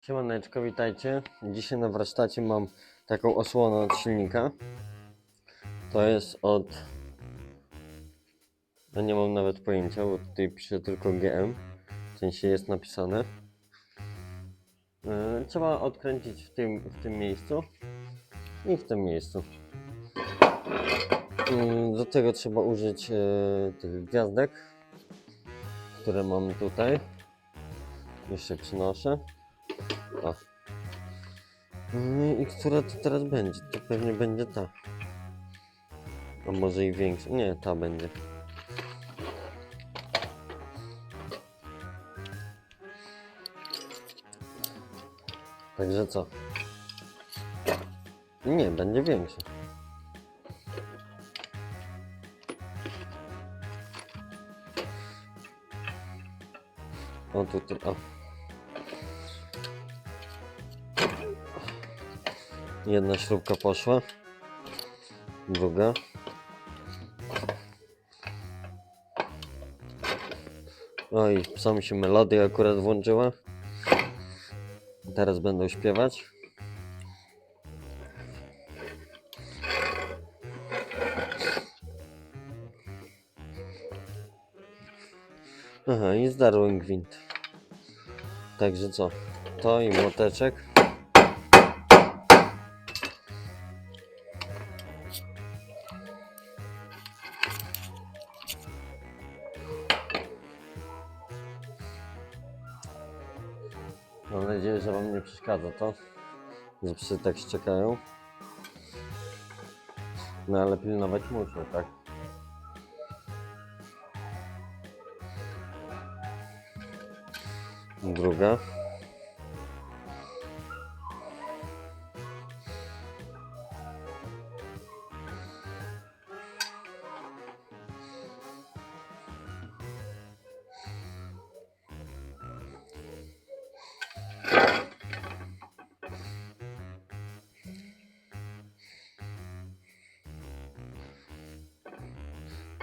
Siemaneczko, witajcie. Dzisiaj na warsztacie mam taką osłonę od silnika. To jest od... No nie mam nawet pojęcia, bo tutaj pisze tylko GM. W sensie jest napisane. Yy, Trzeba odkręcić w tym, w tym miejscu i w tym miejscu. Yy, Do tego trzeba użyć yy, tych gwiazdek, które mam tutaj. Jeszcze przynoszę. No I która to teraz będzie? To pewnie będzie ta. A może i większa. Nie, ta będzie. Także co? Nie, będzie większa. O tutaj, o. Jedna śrubka poszła. Druga. Oj, psa mi się melodia akurat włączyła. Teraz będą śpiewać. Aha, i zdarłem gwint. Także co? To i młoteczek. Mam nadzieję, że Wam nie przeszkadza to, że psy tak szczekają. No ale pilnować muszę, tak? Druga.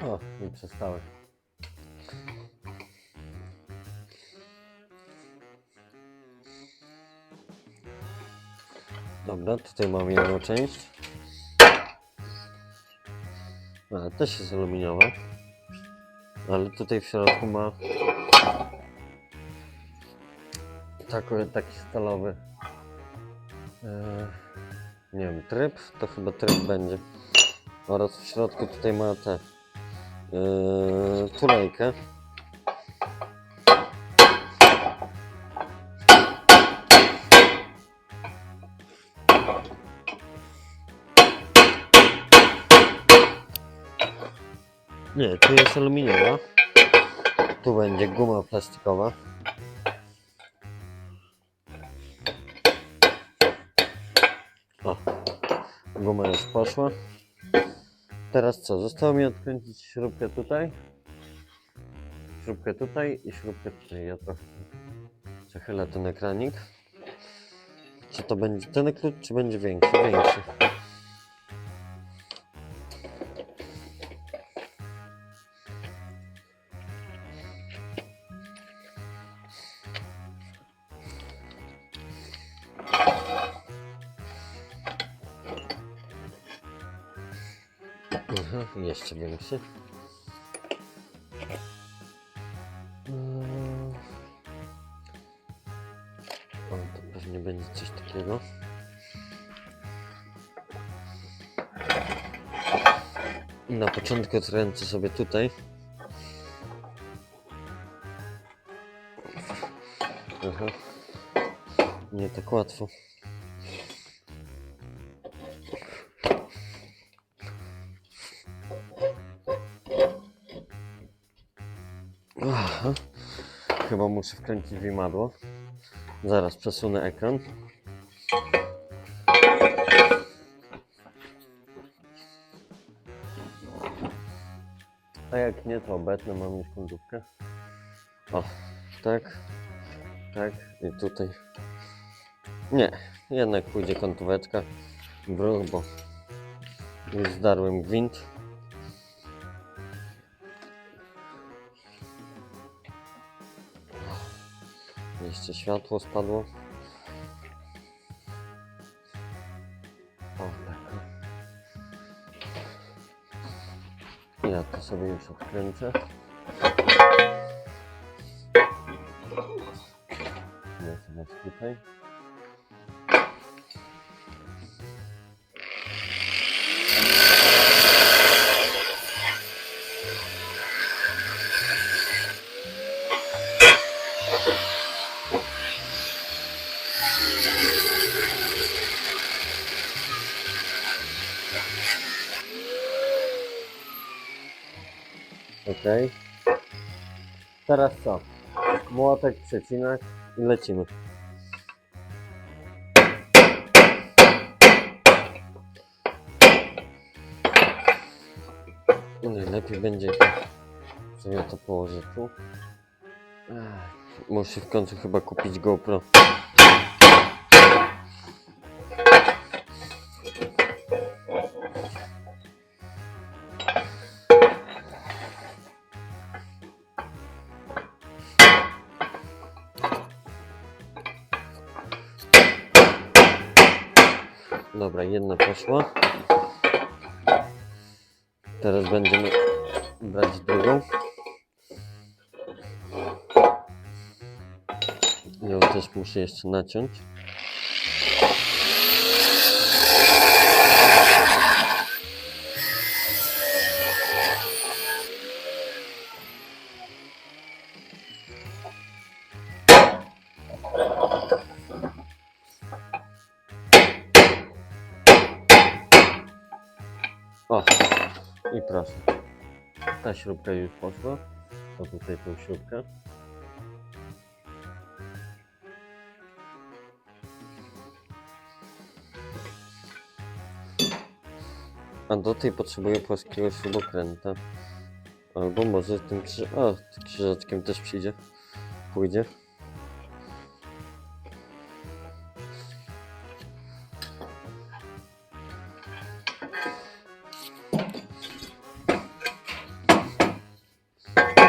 O, i przestały. Dobra, tutaj mam jedną część. A, też jest aluminiowa. Ale tutaj w środku ma taki, taki stalowy e, nie wiem, tryb, to chyba tryb będzie. Oraz w środku tutaj ma tę yy, tulejkę. Nie, tu jest aluminiowa. Tu będzie guma plastikowa. O, guma już poszła. Teraz co? Zostało mi odkręcić śrubkę tutaj. Śrubkę tutaj i śrubkę tutaj. Ja trochę przechylę ten ekranik. Czy to będzie ten klucz, czy będzie większy? Większy. Jeszcze większy. Mm. O, to pewnie będzie coś takiego. Na początku odkręcę sobie tutaj. Aha. Nie tak łatwo. Aha. Chyba muszę wkręcić w imadło. Zaraz przesunę ekran. A jak nie, to obetnę, mam już końcówkę. O, tak, tak i tutaj. Nie, jednak pójdzie końcóweczka. Bruch, bo już zdarłem gwint. Oczywiście światło spadło. O, tak. Ja to sobie już odkręcę. Ja sobie tutaj. Teraz co? Młotek, przecinak i lecimy. Najlepiej będzie, że ja to położę tu. Muszę w końcu chyba kupić GoPro. Dobra, jedna poszła. Teraz będziemy brać drugą. Ją też muszę jeszcze naciąć. Ta śrubka już poszła. To tutaj tą śrubkę. A do tej potrzebuję płaskiego śrubokręta. Albo może tym krzyż... O, krzyżaczkiem też przyjdzie. Pójdzie.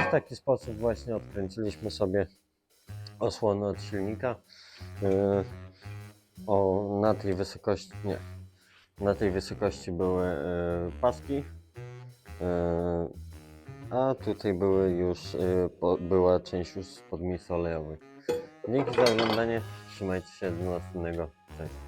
W taki sposób właśnie odkręciliśmy sobie osłonę od silnika. Yy, o, na tej wysokości, nie, na tej wysokości były yy, paski, yy, a tutaj były już, była część już spod miejsc olejowych. Dzięki za oglądanie, trzymajcie się do następnego, cześć.